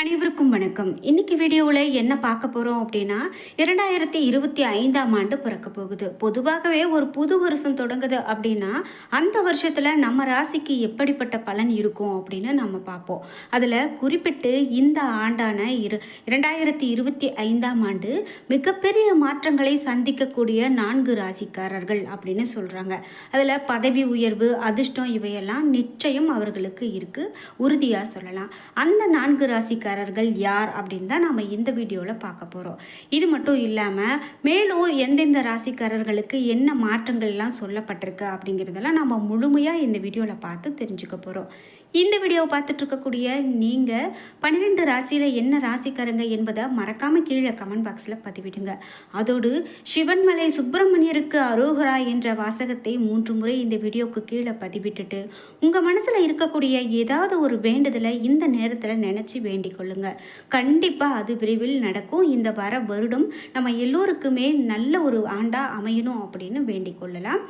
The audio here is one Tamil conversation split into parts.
அனைவருக்கும் வணக்கம். இன்னைக்கு வீடியோவில் என்ன பார்க்க போகிறோம் அப்படின்னா இரண்டாயிரத்தி இருபத்தி ஐந்தாம் ஆண்டு பிறக்க போகுது. பொதுவாகவே ஒரு புது வருஷம் தொடங்குது அப்படின்னா அந்த வருஷத்தில் நம்ம ராசிக்கு எப்படிப்பட்ட பலன் இருக்கும் அப்படின்னு நம்ம பார்ப்போம். அதில் குறிப்பிட்டு இந்த ஆண்டான இரு இரண்டாயிரத்தி இருபத்தி ஐந்தாம் ஆண்டு மிகப்பெரிய மாற்றங்களை சந்திக்கக்கூடிய நான்கு ராசிக்காரர்கள் அப்படின்னு சொல்கிறாங்க அதில் பதவி உயர்வு அதிர்ஷ்டம் இவையெல்லாம் நிச்சயம் அவர்களுக்கு இருக்குது உறுதியாக சொல்லலாம். அந்த நான்கு ராசிக்காரர்கள் யார் அப்படின்னு தான் நம்ம இந்த வீடியோவில் பார்க்க போகிறோம் இது மட்டும் இல்லாமல் மேலும் எந்தெந்த ராசிக்காரர்களுக்கு என்ன மாற்றங்கள்லாம் சொல்லப்பட்டிருக்கு அப்படிங்கிறதெல்லாம் நம்ம முழுமையாக இந்த வீடியோவில் பார்த்து தெரிஞ்சுக்க போகிறோம் இந்த வீடியோவை பார்த்துட்ருக்கக்கூடிய நீங்கள் பன்னிரெண்டு ராசியில் என்ன ராசிக்காரங்க என்பதை மறக்காமல் கீழே கமெண்ட் பாக்ஸில் பதிவிடுங்க. அதோடு சிவன்மலை சுப்பிரமணியருக்கு அரோகரா என்ற வாசகத்தை மூன்று முறை இந்த வீடியோவுக்கு கீழே பதிவிட்டுட்டு உங்கள் மனசில் இருக்கக்கூடிய ஏதாவது ஒரு வேண்டுதலை இந்த நேரத்தில் நினச்சி வேண்டிக் கொள்ளுங்க. கண்டிப்பாக அது விரைவில் நடக்கும். இந்த வர வருடம் நம்ம எல்லோருக்குமே நல்ல ஒரு ஆண்டாக அமையணும் அப்படின்னு வேண்டிக் கொள்ளலாம்.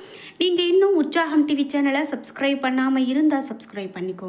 நீங்கள் இன்னும் உற்சாகம் டிவி சேனலை சப்ஸ்கிரைப் பண்ணாமல் இருந்தால் சப்ஸ்கிரைப் பண்ணிக்கோங்க.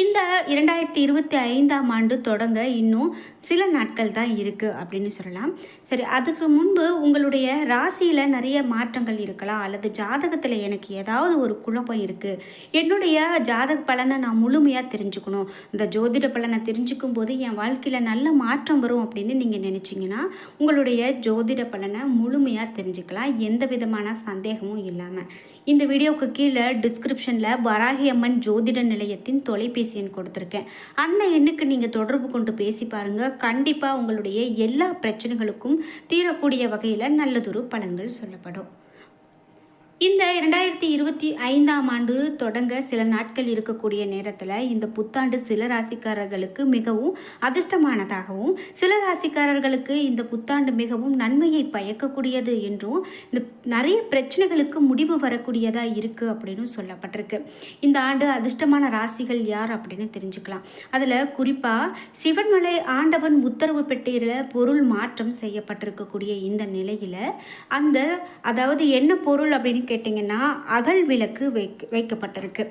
இந்த இரண்டாயிரத்தி இருபத்தி ஐந்தாம் ஆண்டு தொடங்க இன்னும் சில நாட்கள் தான் இருக்குது அப்படின்னு சொல்லலாம். சரி அதுக்கு முன்பு உங்களுடைய ராசியில் நிறைய மாற்றங்கள் இருக்கலாம் அல்லது ஜாதகத்தில் எனக்கு ஏதாவது ஒரு குழப்பம் இருக்குது என்னுடைய ஜாதக பலனை நான் முழுமையாக தெரிஞ்சுக்கணும். இந்த ஜோதிட பலனை தெரிஞ்சுக்கும் போது என் வாழ்க்கையில் நல்ல மாற்றம் வரும் அப்படின்னு நீங்கள் நினச்சிங்கன்னா உங்களுடைய ஜோதிட பலனை முழுமையாக தெரிஞ்சுக்கலாம். எந்த விதமான சந்தேகமும் இல்லாமல் இந்த வீடியோவுக்கு கீழே டிஸ்கிரிப்ஷனில் வராகி அம்மன் ஜோதிட நிலையத்தின் தொலைபேசி எண் கொடுத்துருக்கேன். அந்த எண்ணுக்கு நீங்கள் தொடர்பு கொண்டு பேசி பாருங்கள் கண்டிப்பாக உங்களுடைய எல்லா பிரச்சனைகளுக்கும் தீரக்கூடிய வகையில் நல்லதொரு பலன்கள் சொல்லப்படும். இந்த இரண்டாயிரத்தி இருபத்தி ஐந்தாம் ஆண்டு தொடங்க சில நாட்கள் இருக்கக்கூடிய நேரத்தில் இந்த புத்தாண்டு சில ராசிக்காரர்களுக்கு மிகவும் அதிர்ஷ்டமானதாகவும் சில ராசிக்காரர்களுக்கு இந்த புத்தாண்டு மிகவும் நன்மையை பயக்கக்கூடியது என்றும் இந்த நிறைய பிரச்சனைகளுக்கு முடிவு வரக்கூடியதாக இருக்குது அப்படின்னு சொல்லப்பட்டிருக்கு. இந்த ஆண்டு அதிர்ஷ்டமான ராசிகள் யார் அப்படின்னு தெரிஞ்சுக்கலாம். அதில் குறிப்பாக சிவன்மலை ஆண்டவன் உத்தரவு பெட்டியில் பொருள் மாற்றம் செய்யப்பட்டிருக்கக்கூடிய இந்த நிலையில் அந்த அதாவது என்ன பொருள் அப்படின்னு கேட்டிங்கன்னா அகல் விளக்கு வைக்க வைக்கப்பட்டிருக்கு.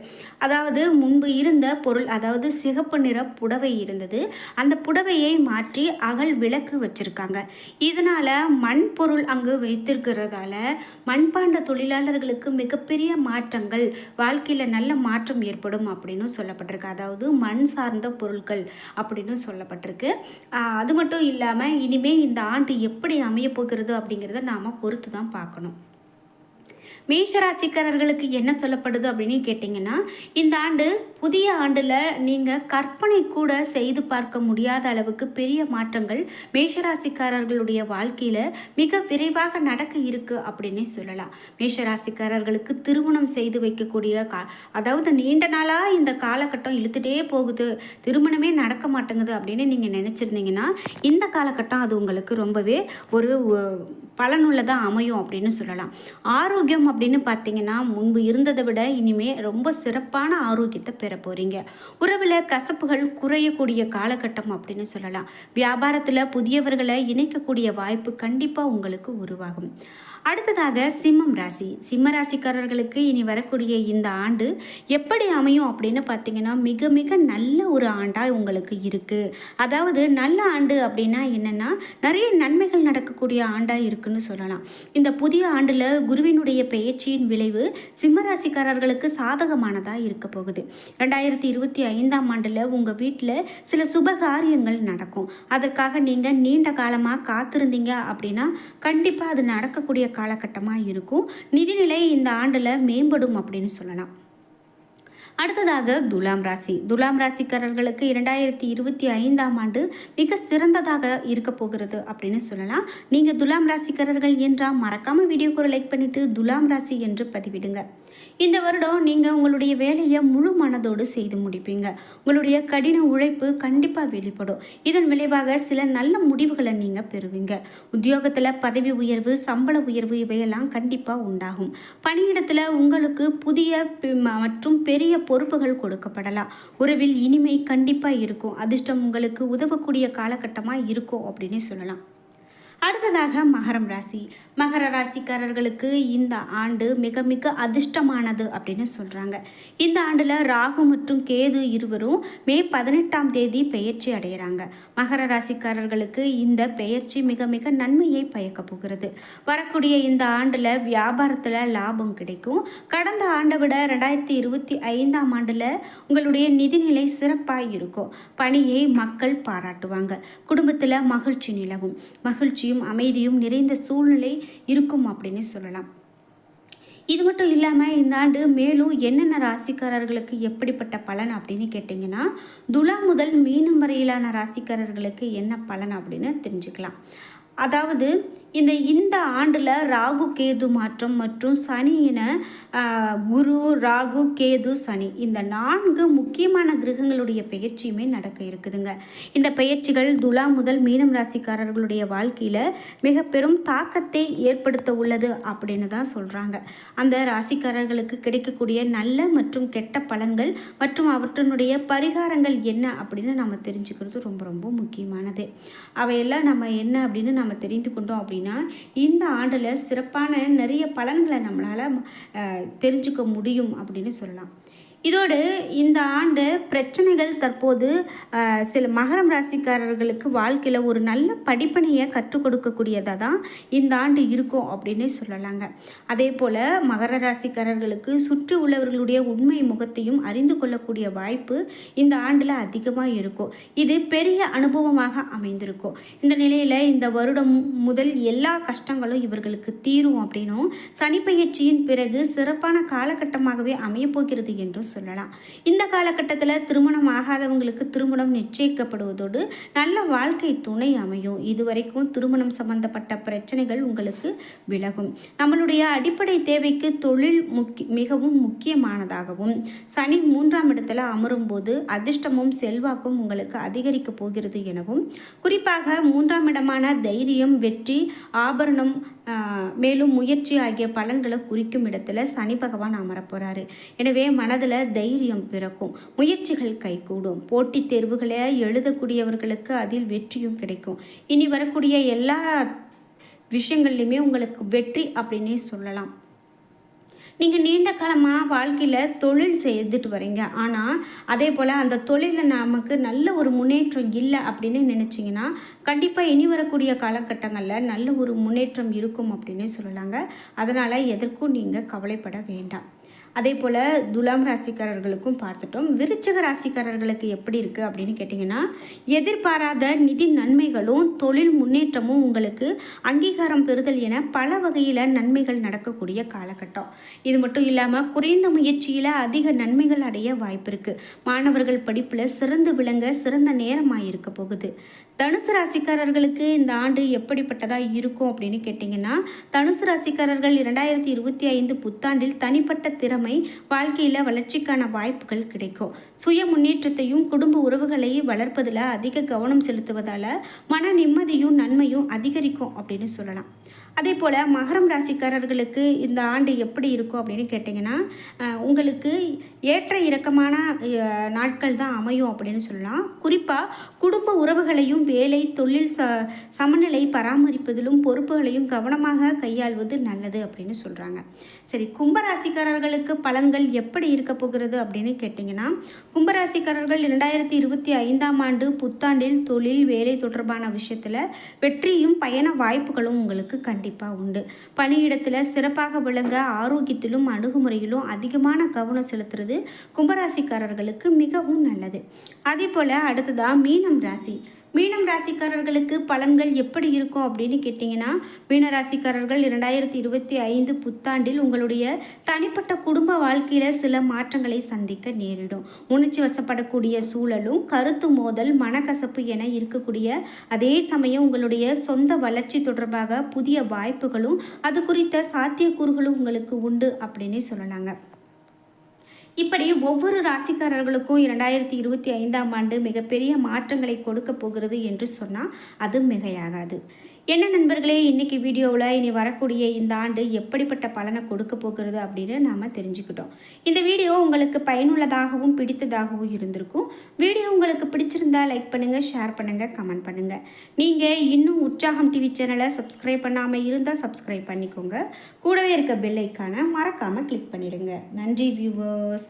அதாவது முன்பு இருந்த பொருள் அதாவது சிகப்பு நிற புடவை இருந்தது. அந்த புடவையை மாற்றி அகல் விளக்கு வச்சுருக்காங்க. இதனால் மண் பொருள் அங்கு வைத்திருக்கிறதால மண்பாண்ட தொழிலாளர்களுக்கு மிகப்பெரிய மாற்றங்கள் வாழ்க்கையில் நல்ல மாற்றம் ஏற்படும் அப்படின்னு சொல்லப்பட்டிருக்கு. அதாவது மண் சார்ந்த பொருட்கள் அப்படின்னு சொல்லப்பட்டிருக்கு. அது மட்டும் இல்லாமல் இனிமேல் இந்த ஆண்டு எப்படி அமைய போகிறது அப்படிங்கிறத நாம் பொறுத்து தான் பார்க்கணும். மேஷராசிக்காரர்களுக்கு என்ன சொல்லப்படுது அப்படின்னு கேட்டிங்கன்னா இந்த ஆண்டு புதிய ஆண்டில் நீங்கள் கற்பனை கூட செய்து பார்க்க முடியாத அளவுக்கு பெரிய மாற்றங்கள் மேஷராசிக்காரர்களுடைய வாழ்க்கையில் மிக விரைவாக நடக்க இருக்கு அப்படின்னே சொல்லலாம். மேஷராசிக்காரர்களுக்கு திருமணம் செய்து வைக்கக்கூடிய கா அதாவது நீண்ட நாளாக இந்த காலகட்டம் இழுத்துட்டே போகுது திருமணமே நடக்க மாட்டேங்குது அப்படின்னு நீங்கள் நினச்சிருந்தீங்கன்னா இந்த காலகட்டம் அது உங்களுக்கு ரொம்பவே ஒரு பலனுள்ளதாக அமையும் அப்படின்னு சொல்லலாம். ஆரோக்கியம் அப்படின்னு பார்த்தீங்கன்னா முன்பு இருந்ததை விட இனிமே ரொம்ப சிறப்பான ஆரோக்கியத்தை பெற போகிறீங்க உறவில் கசப்புகள் குறையக்கூடிய காலகட்டம் அப்படின்னு சொல்லலாம். வியாபாரத்தில் புதியவர்களை இணைக்கக்கூடிய வாய்ப்பு கண்டிப்பாக உங்களுக்கு உருவாகும். அடுத்ததாக சிம்மம் ராசி. சிம்ம ராசிக்காரர்களுக்கு இனி வரக்கூடிய இந்த ஆண்டு எப்படி அமையும் அப்படின்னு பார்த்தீங்கன்னா மிக மிக நல்ல ஒரு ஆண்டாக உங்களுக்கு இருக்குது அதாவது நல்ல ஆண்டு அப்படின்னா என்னென்னா நிறைய நன்மைகள் நடக்கக்கூடிய ஆண்டாக இருக்குன்னு சொல்லலாம். இந்த புதிய ஆண்டில் குருவினுடைய பெயர்ச்சியின் விளைவு சிம்ம ராசிக்காரர்களுக்கு சாதகமானதாக இருக்க போகுது. ரெண்டாயிரத்தி இருபத்தி ஐந்தாம் ஆண்டில் உங்கள் வீட்டில் சில சுப காரியங்கள் நடக்கும். அதற்காக நீங்கள் நீண்ட காலமாக காத்திருந்தீங்க அப்படின்னா கண்டிப்பாக அது நடக்கக்கூடிய காலகட்டமாக இருக்கும். நிதிநிலை இந்த ஆண்டில் மேம்படும் அப்படின்னு சொல்லலாம். அடுத்ததாக துலாம் ராசி. துலாம் ராசிக்காரர்களுக்கு இரண்டாயிரத்தி இருபத்தி ஐந்தாம் ஆண்டு மிக சிறந்ததாக இருக்க போகிறது அப்படின்னு சொல்லலாம். நீங்கள் துலாம் ராசிக்காரர்கள் என்றால் மறக்காமல் வீடியோக்கு லைக் பண்ணிவிட்டு துலாம் ராசி என்று பதிவிடுங்க. இந்த வருடம் நீங்கள் உங்களுடைய வேலையை முழு மனதோடு செய்து முடிப்பீங்க. உங்களுடைய கடின உழைப்பு கண்டிப்பாக வெளிப்படும். இதன் விளைவாக சில நல்ல முடிவுகளை நீங்கள் பெறுவீங்க. உத்தியோகத்தில் பதவி உயர்வு சம்பள உயர்வு இவையெல்லாம் கண்டிப்பாக உண்டாகும். பணியிடத்தில் உங்களுக்கு புதிய மற்றும் பெரிய பொறுப்புகள் கொடுக்கப்படலாம். உறவில் இனிமை கண்டிப்பாக இருக்கும். அதிர்ஷ்டம் உங்களுக்கு உதவக்கூடிய காலகட்டமாக இருக்கும் அப்படின்னு சொல்லலாம். அடுத்ததாக மகரம் ராசி. மகர ராசிக்காரர்களுக்கு இந்த ஆண்டு மிக மிக அதிர்ஷ்டமானது அப்படின்னு சொல்கிறாங்க இந்த ஆண்டில் ராகு மற்றும் கேது இருவரும் மே பதினெட்டாம் தேதி பெயர்ச்சி அடைகிறாங்க மகர ராசிக்காரர்களுக்கு இந்த பெயர்ச்சி மிக மிக நன்மையை பயக்க போகிறது. வரக்கூடிய இந்த ஆண்டில் வியாபாரத்தில் லாபம் கிடைக்கும். கடந்த ஆண்டை விட ரெண்டாயிரத்தி இருபத்தி ஐந்தாம் ஆண்டில் உங்களுடைய நிதிநிலை சிறப்பாக இருக்கும். பணியை மக்கள் பாராட்டுவாங்க. குடும்பத்தில் மகிழ்ச்சி நிலவும். மகிழ்ச்சி மகிழ்ச்சியும் அமைதியும் நிறைந்த சூழ்நிலை இருக்கும் அப்படின்னு சொல்லலாம். இது மட்டும் இல்லாமல் இந்த ஆண்டு மேலும் என்னென்ன ராசிக்காரர்களுக்கு எப்படிப்பட்ட பலன் அப்படின்னு கேட்டிங்கன்னா துலா முதல் மீனம் வரையிலான ராசிக்காரர்களுக்கு என்ன பலன் அப்படின்னு தெரிஞ்சுக்கலாம். அதாவது இந்த இந்த ஆண்டில் ராகு கேது மாற்றம் மற்றும் சனியின குரு ராகு கேது சனி இந்த நான்கு முக்கியமான கிரகங்களுடைய பெயர்ச்சியுமே நடக்க இருக்குதுங்க. இந்த பெயர்ச்சிகள் துலா முதல் மீனம் ராசிக்காரர்களுடைய வாழ்க்கையில் மிக பெரும் தாக்கத்தை ஏற்படுத்த உள்ளது அப்படின்னு தான் சொல்கிறாங்க அந்த ராசிக்காரர்களுக்கு கிடைக்கக்கூடிய நல்ல மற்றும் கெட்ட பலன்கள் மற்றும் அவற்றினுடைய பரிகாரங்கள் என்ன அப்படின்னு நம்ம தெரிஞ்சுக்கிறது ரொம்ப ரொம்ப முக்கியமானது. அவையெல்லாம் நம்ம என்ன அப்படின்னு நம்ம தெரிந்து கொண்டோம் அப்படின்னு இந்த ஆண்டில் சிறப்பான நிறைய பலன்களை நம்மளால் தெரிஞ்சுக்க முடியும் அப்படின்னு சொல்லலாம். இதோடு இந்த ஆண்டு பிரச்சனைகள் தற்போது சில மகரம் ராசிக்காரர்களுக்கு வாழ்க்கையில் ஒரு நல்ல படிப்பனையை கற்றுக் கொடுக்கக்கூடியதாக தான் இந்த ஆண்டு இருக்கும் அப்படின்னு சொல்லலாங்க. அதே போல் மகர ராசிக்காரர்களுக்கு சுற்றி உள்ளவர்களுடைய உண்மை முகத்தையும் அறிந்து கொள்ளக்கூடிய வாய்ப்பு இந்த ஆண்டில் அதிகமாக இருக்கும். இது பெரிய அனுபவமாக அமைந்திருக்கும். இந்த நிலையில் இந்த வருடம் முதல் எல்லா கஷ்டங்களும் இவர்களுக்கு தீரும் அப்படின்னும் சனிப்பயிற்சியின் பிறகு சிறப்பான காலகட்டமாகவே அமையப்போகிறது என்றும் சொல்லலாம். இந்த காலகட்டத்தில் திருமணம் ஆகாதவங்களுக்கு திருமணம் நிச்சயிக்கப்படுவதோடு நல்ல வாழ்க்கை துணை அமையும். இதுவரைக்கும் திருமணம் சம்பந்தப்பட்ட பிரச்சனைகள் உங்களுக்கு விலகும். நம்மளுடைய அடிப்படை தேவைக்கு தொழில் முக்கி மிகவும் முக்கியமானதாகவும் சனி மூன்றாம் இடத்துல அமரும்போது அதிர்ஷ்டமும் செல்வாக்கும் உங்களுக்கு அதிகரிக்க போகிறது எனவும் குறிப்பாக மூன்றாம் இடமான தைரியம் வெற்றி ஆபரணம் மேலும் முயற்சி ஆகிய பலன்களை குறிக்கும் இடத்துல சனி பகவான் அமரப் போகிறாரு எனவே மனதில் தைரியம் பிறக்கும். முயற்சிகள் கைகூடும். போட்டித் தேர்வுகளை எழுதக்கூடியவர்களுக்கு அதில் வெற்றியும் கிடைக்கும். இனி வரக்கூடிய எல்லா விஷயங்கள்லையுமே உங்களுக்கு வெற்றி அப்படின்னே சொல்லலாம். நீங்கள் நீண்ட காலமாக வாழ்க்கையில் தொழில் செய்துட்டு வரீங்க. ஆனால் அதே போல் அந்த தொழிலில் நமக்கு நல்ல ஒரு முன்னேற்றம் இல்லை அப்படின்னு நினச்சிங்கன்னா கண்டிப்பாக இனி வரக்கூடிய காலகட்டங்களில் நல்ல ஒரு முன்னேற்றம் இருக்கும் அப்படின்னு சொல்லலாங்க. அதனால் எதற்கும் நீங்கள் கவலைப்பட வேண்டாம். அதே போல் துலாம் ராசிக்காரர்களுக்கும் பார்த்துட்டோம். விருச்சக ராசிக்காரர்களுக்கு எப்படி இருக்குது அப்படின்னு கேட்டிங்கன்னா எதிர்பாராத நிதி நன்மைகளும் தொழில் முன்னேற்றமும் உங்களுக்கு அங்கீகாரம் பெறுதல் என பல வகையில் நன்மைகள் நடக்கக்கூடிய காலகட்டம். இது மட்டும் இல்லாமல் குறைந்த முயற்சியில் அதிக நன்மைகள் அடைய வாய்ப்பு இருக்குது மாணவர்கள் படிப்பில் சிறந்து விளங்க சிறந்த நேரமாக இருக்க போகுது. தனுசு ராசிக்காரர்களுக்கு இந்த ஆண்டு எப்படிப்பட்டதாக இருக்கும் அப்படின்னு கேட்டிங்கன்னா தனுசு ராசிக்காரர்கள் இரண்டாயிரத்தி இருபத்தி ஐந்து புத்தாண்டில் தனிப்பட்ட திறமை வாழ்க்கையில் வளர்ச்சிக்கான வாய்ப்புகள் கிடைக்கும். சுய முன்னேற்றத்தையும் குடும்ப உறவுகளை வளர்ப்பதில் அதிக கவனம் செலுத்துவதால் மன நிம்மதியும் நன்மையும் அதிகரிக்கும் அப்படின்னு சொல்லலாம். அதே போல் மகரம் ராசிக்காரர்களுக்கு இந்த ஆண்டு எப்படி இருக்கும் அப்படின்னு கேட்டிங்கன்னா உங்களுக்கு ஏற்ற இறக்கமான நாட்கள் தான் அமையும் அப்படின்னு சொல்லலாம். குறிப்பாக குடும்ப உறவுகளையும் வேலை தொழில் ச சமநிலை பராமரிப்பதிலும் பொறுப்புகளையும் கவனமாக கையாள்வது நல்லது அப்படின்னு சொல்கிறாங்க சரி கும்பராசிக்காரர்களுக்கு பலன்கள் எப்படி இருக்க போகிறது அப்படின்னு கேட்டிங்கன்னா கும்பராசிக்காரர்கள் இரண்டாயிரத்தி இருபத்தி ஐந்தாம் ஆண்டு புத்தாண்டில் தொழில் வேலை தொடர்பான விஷயத்தில் வெற்றியும் பயண வாய்ப்புகளும் உங்களுக்கு கண்டிப்பாக உண்டு. பணியிடத்தில் சிறப்பாக விளங்க ஆரோக்கியத்திலும் அணுகுமுறையிலும் அதிகமான கவனம் செலுத்துறது கும்பராசிக்காரர்களுக்கு மிகவும் நல்லது. அதே போல் அடுத்ததாக மீனம் ராசி. மீனம் ராசிக்காரர்களுக்கு பலன்கள் எப்படி இருக்கும் அப்படின்னு கேட்டிங்கன்னா மீன ராசிக்காரர்கள் இரண்டாயிரத்தி இருபத்தி ஐந்து புத்தாண்டில் உங்களுடைய தனிப்பட்ட குடும்ப வாழ்க்கையில் சில மாற்றங்களை சந்திக்க நேரிடும். உணர்ச்சி வசப்படக்கூடிய சூழலும் கருத்து மோதல் மனக்கசப்பு என இருக்கக்கூடிய அதே சமயம் உங்களுடைய சொந்த வளர்ச்சி தொடர்பாக புதிய வாய்ப்புகளும் அது குறித்த சாத்தியக்கூறுகளும் உங்களுக்கு உண்டு அப்படின்னே சொல்லலாங்க. இப்படி ஒவ்வொரு ராசிக்காரர்களுக்கும் இரண்டாயிரத்தி இருபத்தி ஐந்தாம் ஆண்டு மிகப்பெரிய மாற்றங்களை கொடுக்க போகிறது என்று சொன்னால் அது மிகையாகாது. என்ன நண்பர்களே இன்றைக்கி வீடியோவில் இனி வரக்கூடிய இந்த ஆண்டு எப்படிப்பட்ட பலனை கொடுக்க போகிறது அப்படின்னு நாம் தெரிஞ்சுக்கிட்டோம். இந்த வீடியோ உங்களுக்கு பயனுள்ளதாகவும் பிடித்ததாகவும் இருந்திருக்கும். வீடியோ உங்களுக்கு பிடிச்சிருந்தா லைக் பண்ணுங்கள் ஷேர் பண்ணுங்கள் கமெண்ட் பண்ணுங்கள் நீங்கள் இன்னும் உற்சாகம் டிவி சேனலை சப்ஸ்கிரைப் பண்ணாமல் இருந்தால் சப்ஸ்கிரைப் பண்ணிக்கோங்க. கூடவே இருக்க பெல்லைக்கான மறக்காமல் கிளிக் பண்ணிடுங்க. நன்றி வியூவர்ஸ்